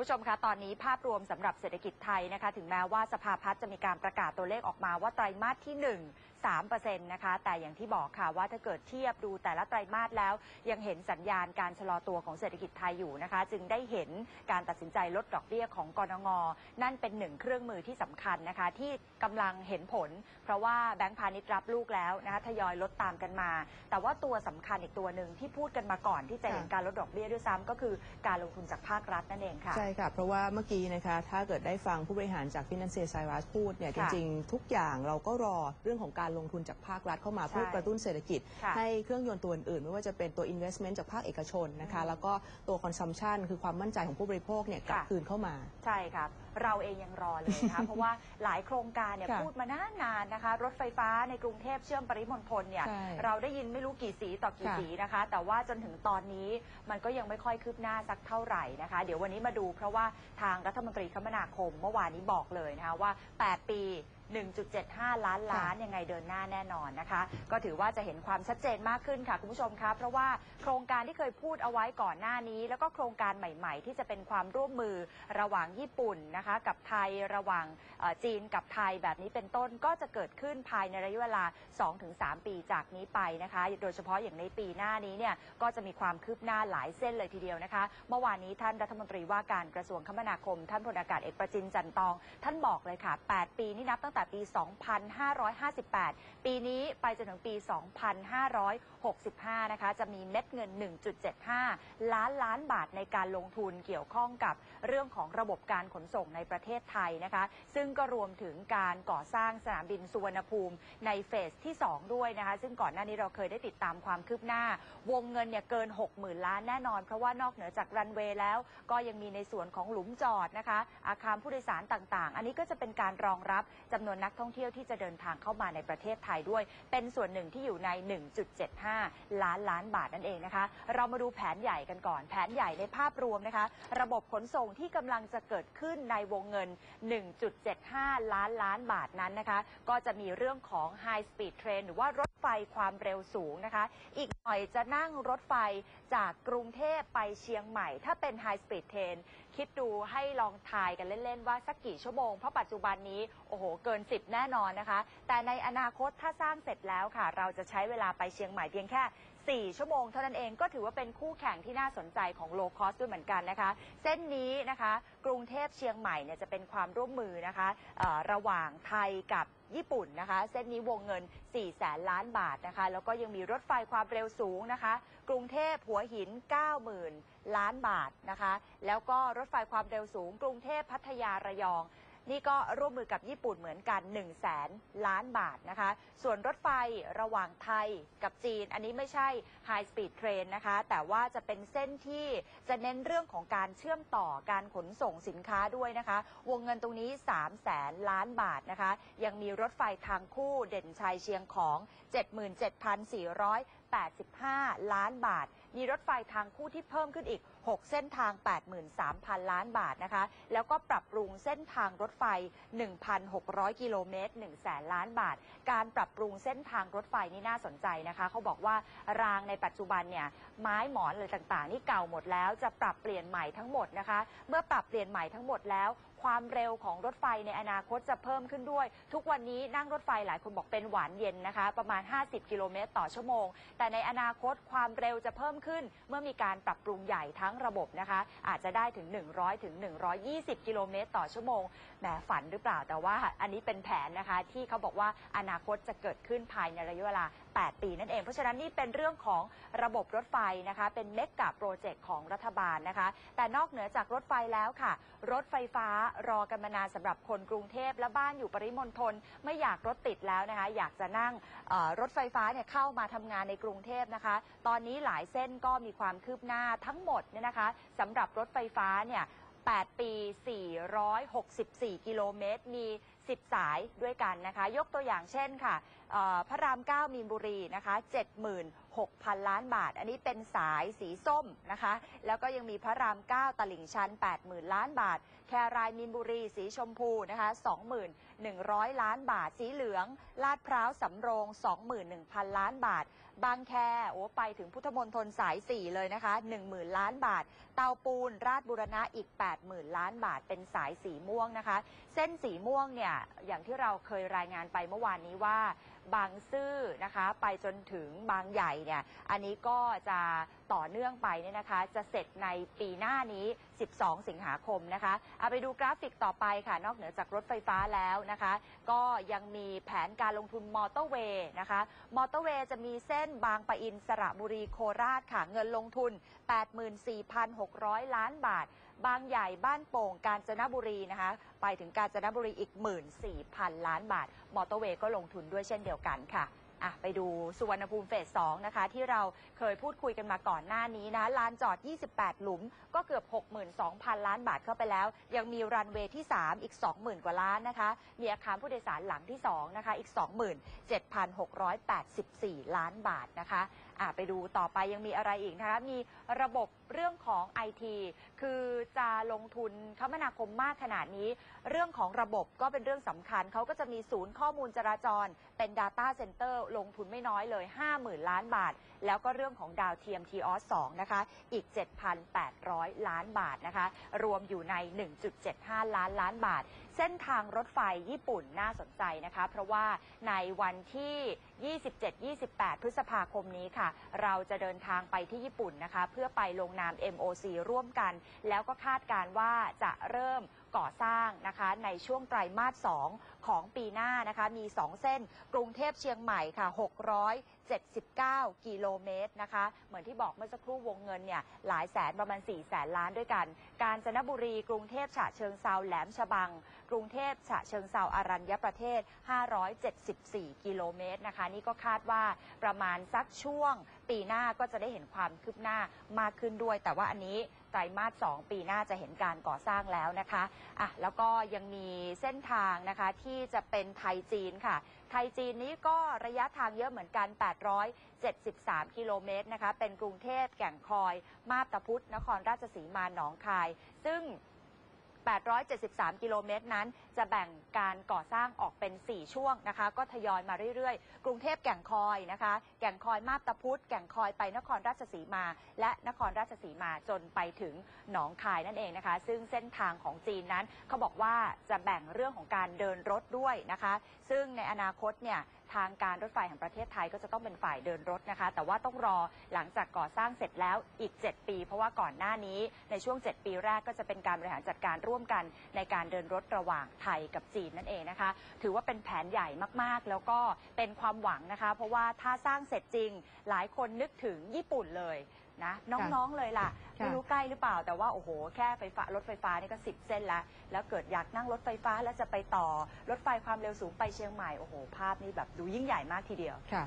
ผู้ชมคะตอนนี้ภาพรวมสำหรับเศรษฐกิจไทยนะคะ ถึงแม้ว่าสภาพัฒน์จะมีการประกาศตัวเลขออกมาว่าไตรมาสที่ 1 3%นะคะ แต่อย่างที่บอกค่ะว่าถ้าเกิดเทียบดูแต่ละไตรมาสแล้ว ยังเห็นสัญญาณการชะลอตัวของเศรษฐกิจไทยอยู่นะคะ จึงได้เห็นการตัดสินใจลดดอกเบี้ยของกรงงนั่นเป็นหนึ่งเครื่องมือที่สำคัญนะคะ ที่กำลังเห็นผล เพราะว่าแบงก์พาณิชย์รับลูกแล้วนะคะทยอยลดตามกันมา แต่ว่าตัวสำคัญอีกตัวหนึ่งที่พูดกันมาก่อนที่จะเห็นการลดดอกเบี้ยด้วยซ้ำก็คือการลงทุนจากภาครัฐนั่นเองค่ะใช่ค่ะ เพราะว่าเมื่อกี้นะคะถ้าเกิดได้ฟังผู้บริหารจาก Financial s i r u s พูดเนี่ยจค่ะริงๆ ทุกอย่างเราก็รอเรื่องของการลงทุนจากภาครัฐเข้ามาใช่เพื่อกระตุ้นเศรษฐกิจ ค่ะให้เครื่องยนต์ตัวอื่นๆไม่ว่าจะเป็นตัว investment จากภาคเอกชนนะคะอืมแล้วก็ตัว consumption คือความมั่นใจของผู้บริโภคเนี่ยกลับค่ะ คืนเข้ามา ใช่ครับ เราเองยังรอเลยนะคะ เพราะว่าหลายโครงการเนี่ยค่ะพูดมานานๆนะคะ รถไฟฟ้าในกรุงเทพเชื่อมปริมณฑลเนี่ย ใช่เราได้ยินไม่รู้กี่สีต่อกี่ค่ะสีนะคะ แต่ว่าจนถึงตอนนี้มันก็ยังไม่ค่อยคืบหน้าสักเท่าไหร่นะคะ เดี๋ยววันนี้มาดูเพราะว่าทางรัฐมนตรีคมนาคมเมื่อวานนี้บอกเลยนะคะว่า 8 ปี 1.75 ล้านล้านยังไงเดินหน้าแน่นอนนะคะ ก็ถือว่าจะเห็นความชัดเจนมากขึ้นค่ะคุณผู้ชมคะเพราะว่าโครงการที่เคยพูดเอาไว้ก่อนหน้านี้ แล้วก็โครงการใหม่ ๆ ที่จะเป็นความร่วมมือระหว่างญี่ปุ่นนะคะกับไทยระหว่างเอ่อจีนกับไทยแบบนี้เป็นต้นก็จะเกิดขึ้นภายในระยะเวลา 2-3 ปีจากนี้ไปนะคะ โดยเฉพาะอย่างในปีหน้านี้เนี่ยก็จะมีความคืบหน้าหลายเส้นเลยทีเดียวนะคะ เมื่อวานนี้ท่านรัฐมนตรีว่าการกระทรวงคมนาคม ท่านพลอากาศเอกประจินจันทร์ตอง ท่านบอกเลยค่ะ 8 ปีนี่นับตั้งแต่ปี 2558 ปีนี้ไปจนถึงปี 2565 นะคะ จะมีเม็ดเงิน 1.75 ล้านล้านบาทในการลงทุนเกี่ยวข้องกับเรื่องของระบบการขนส่งในประเทศไทยนะคะ ซึ่งก็รวมถึงการก่อสร้างสนามบินสุวรรณภูมิในเฟสที่ 2 ด้วยนะคะ ซึ่งก่อนหน้านี้เราเคยได้ติดตามความคืบหน้า วงเงินเนี่ยเกิน 60,000 ล้านแน่นอน เพราะว่านอกเหนือจากรันเวย์แล้ว ก็ยังมีในส่วนของหลุมจอดนะคะ อาคารผู้โดยสารต่างๆ อันนี้ก็จะเป็นการรองรับจำนวนนักท่องเที่ยวที่จะเดินทางเข้ามาในประเทศไทยด้วย เป็นส่วนหนึ่งที่อยู่ใน 1.75 ล้านล้านบาทนั่นเองนะคะ เรามาดูแผนใหญ่กันก่อน แผนใหญ่ในภาพรวมนะคะ ระบบขนส่งที่กำลังจะเกิดขึ้นในวงเงิน 1.75 ล้านล้านบาทนั้นนะคะ ก็จะมีเรื่องของ High Speed Train หรือว่ารถ ไฟความเร็วสูงนะคะ อีกหน่อยจะนั่งรถไฟจากกรุงเทพไปเชียงใหม่ ถ้าเป็น High Speed Train คิดดูให้ลองทายกันเล่น ๆ ว่าสักกี่ชั่วโมง เพราะปัจจุบันนี้ โอ้โห เกิน 10 แน่นอนนะคะ แต่ในอนาคตถ้าสร้างเสร็จแล้วค่ะ เราจะใช้เวลาไปเชียงใหม่เพียงแค่ 4 ชั่วโมงเท่านั้นเองก็ถือว่าเป็นคู่แข่งที่น่าสนใจของโลคอสด้วยเหมือนกันนะคะ เส้นนี้นะคะ กรุงเทพเชียงใหม่เนี่ยจะเป็นความร่วมมือนะคะระหว่างไทยกับ ญี่ปุ่นนะคะ เส้นนี้วงเงิน 4 แสนล้านบาทนะคะ แล้วก็ยังมีรถไฟความเร็วสูงนะคะ กรุงเทพหัวหิน 90,000 ล้านบาทนะคะ แล้วก็รถไฟความเร็วสูง กรุงเทพพัทยาระยอง นี่ก็ร่วมมือกับญี่ปุ่นเหมือนกัน 1 0 0 0 0แสนล้านบาทนะคะ ส่วนรถไฟระหว่างไทยกับจีน อันนี้ไม่ใช่ High Speed Train นะคะ แต่ว่าจะเป็นเส้นที่จะเน้นเรื่องของการเชื่อมต่อการขนส่งสินค้าด้วยนะคะ วงเงินตรงนี้ 3 0 0แสนล้านบาทนะคะ ยังมีรถไฟทางคู่เด่นชัยเชียงของ 77,485 ล้านบาทมีรถไฟทางคู่ที่เพิ่มขึ้นอีก 6 เส้นทาง 83,000 ล้านบาทนะคะ แล้วก็ปรับปรุงเส้นทางรถไฟ 1,600 กิโลเมตร1แสนล้านบาท การปรับปรุงเส้นทางรถไฟนี่น่าสนใจนะคะ เขาบอกว่ารางในปัจจุบันเนี่ยไม้หมอนอะไรต่างๆ นี่เก่าหมดแล้วจะปรับเปลี่ยนใหม่ทั้งหมดนะคะ เมื่อปรับเปลี่ยนใหม่ทั้งหมดแล้ว ความเร็วของรถไฟในอนาคตจะเพิ่มขึ้นด้วย ทุกวันนี้นั่งรถไฟหลายคนบอกเป็นหวานเย็นนะคะ ประมาณ 50 กิโลเมตรต่อชั่วโมง แต่ในอนาคตความเร็วจะเพิ่มขึ้น เมื่อมีการปรับปรุงใหญ่ทั้งระบบนะคะ อาจจะได้ถึง 100 ถึง 120 กิโลเมตรต่อชั่วโมงแหมฝันหรือเปล่าแต่ว่าอันนี้เป็นแผนนะคะ ที่เขาบอกว่าอนาคตจะเกิดขึ้นภายในระยะเวลา 8 ปีนั่นเอง เพราะฉะนั้นนี่เป็นเรื่องของระบบรถไฟนะคะ เป็นเมกะโปรเจกต์ของรัฐบาลนะคะ แต่นอกเหนือจากรถไฟแล้วค่ะ รถไฟฟ้ารอกันมานานสำหรับคนกรุงเทพและบ้านอยู่ปริมณฑลไม่อยากรถติดแล้วนะคะ อยากจะนั่งรถไฟฟ้าเนี่ยเข้ามาทำงานในกรุงเทพนะคะ ตอนนี้หลายเส้นก็มีความคืบหน้าทั้งหมดเนี่ยนะคะสำหรับรถไฟฟ้าเนี่ย8 ปี 464 กิโลเมตร มี10 สายด้วยกันนะคะ ยกตัวอย่างเช่นค่ะพระราม 9 มีนบุรีนะคะ6,000 ล้านบาท อันนี้เป็นสายสีส้มนะคะ แล้วก็ยังมีพระราม 9 ตลิ่งชัน 80,000 ล้านบาท แครายมินบุรีสีชมพูนะคะ21,000 ล้านบาท สีเหลือง ลาดพร้าวสำโรง 21,000 ล้านบาท บางแคโอ้ไปถึงพุทธมณฑลสาย 4 เลยนะคะ 10,000 ล้านบาท เตาปูน ราชบุรณะอีก 80,000 ล้านบาท เป็นสายสีม่วงนะคะ เส้นสีม่วงเนี่ยอย่างที่เราเคยรายงานไปเมื่อวานนี้ว่าบางซื่อนะคะ ไปจนถึงบางใหญ่เนี่ยอันนี้ก็จะต่อเนื่องไปเนี่ยนะคะ จะเสร็จในปีหน้านี้ 12 สิงหาคมนะคะเอาไปดูกราฟิกต่อไปค่ะ นอกเหนือจากรถไฟฟ้าแล้วนะคะ ก็ยังมีแผนการลงทุนมอเตอร์เวย์นะคะ มอเตอร์เวย์จะมีเส้นบางปะอินสระบุรีโคราชค่ะ เงินลงทุน 84,600 ล้านบาท บางใหญ่บ้านโป่งกาญจนบุรีนะคะ ไปถึงกาญจนบุรีอีก 14,000 ล้านบาท มอเตอร์เวย์ก็ลงทุนด้วยเช่นเดียวียวกันค่ะอะไปดูสุวรรณภูมิเฟส2นะคะ ที่เราเคยพูดคุยกันมาก่อนหน้านี้นะลานจอด 28 หลุม ก็เกือบ 62,000 ล้านบาทเข้าไปแล้ว ยังมีรันเวย์ที่ 3 อีก 20,000 กว่าล้านนะคะ มีอาคารผู้โดยสารหลังที่ 2 นะคะ อีก 27,684 ล้านบาทนะคะ อะไปดูต่อไปยังมีอะไรอีกนะคะ มีระบบเรื่องของ IT คือจะลงทุนคมนาคมมากขนาดนี้ เรื่องของระบบก็เป็นเรื่องสำคัญ เขาก็จะมีศูนย์ข้อมูลจราจร เป็น Data Center ลงทุนไม่น้อยเลย 50,000 ล้านบาท แล้วก็เรื่องของดาวเทียม t ออส2นะคะ อีก 7,800 ล้านบาทนะคะ รวมอยู่ใน 1.75 ล้านล้านบาท ส้นทางรถไฟญี่ปุ่นน่าสนใจนะคะ เพราะว่าในวันที่ 27-28 พฤษภาคมนี้ค่ะ เราจะเดินทางไปที่ญี่ปุ่นนะคะ เพื่อไปลงนาม MOC ร่วมกัน แล้วก็คาดการว่าจะเริ่ม ก่อสร้างนะคะในช่วงไตรมาส 2 ของปีหน้านะคะมี 2 เส้นกรุงเทพเชียงใหม่ค่ะ 679 กิโลเมตรนะคะ เหมือนที่บอกเมื่อสักครู่วงเงินเนี่ยหลายแสนประมาณ 4 แสนล้านด้วยกัน กาญจนบุรีกรุงเทพฉะเชิงเซาแหลมฉบัง กรุงเทพฉะเชิงเซาอารัญญประเทศ 574 กิโลเมตรนะคะ นี่ก็คาดว่าประมาณสักช่วงปีหน้าก็จะได้เห็นความคืบหน้ามากขึ้นด้วย แต่ว่าอันนี้ ไตรมาส 2 ปีหน้าจะเห็นการก่อสร้างแล้วนะคะอะแล้วก็ยังมีเส้นทางนะคะที่จะเป็นไทยจีนค่ะ ไทยจีนนี้ก็ระยะทางเยอะเหมือนกัน 873 กิโลเมตรนะคะ เป็นกรุงเทพแก่งคอย มาบตาพุธนครราชสีมาหนองคาย ซึ่ง 873 กิโลเมตรนั้น จะแบ่งการก่อสร้างออกเป็น 4 ช่วงนะคะ ก็ทยอยมาเรื่อยๆ กรุงเทพแก่งคอยนะคะ แก่งคอยมาบตาพุธแก่งคอยไปนครราชสีมา และนครราชสีมาจนไปถึงหนองคายนั่นเองนะคะ ซึ่งเส้นทางของจีนนั้นเขาบอกว่าจะแบ่งเรื่องของการเดินรถด้วยนะคะ ซึ่งในอนาคตเนี่ย ทางการรถไฟแห่งประเทศไทยก็จะต้องเป็นฝ่ายเดินรถนะคะ แต่ว่าต้องรอหลังจากก่อสร้างเสร็จแล้วอีก 7 ปี เพราะว่าก่อนหน้านี้ในช่วง 7 ปีแรกก็จะเป็นการบริหารจัดการร่วมกันในการเดินรถระหว่างไทยกับจีนนั่นเองนะคะ ถือว่าเป็นแผนใหญ่มากๆ แล้วก็เป็นความหวังนะคะ เพราะว่าถ้าสร้างเสร็จจริง หลายคนนึกถึงญี่ปุ่นเลยนะน้องๆเลยล่ะค่ะไม่รู้ใกล้หรือเปล่าแต่ว่าโอ้โหแค่ไฟฟ้ารถไฟฟ้านี่ก็10เส้นแล้วแล้วเกิดอยากนั่งรถไฟฟ้าแล้วจะไปต่อรถไฟความเร็วสูงไปเชียงใหม่โอ้โหภาพนี้แบบดูยิ่งใหญ่มากทีเดียวค่ะ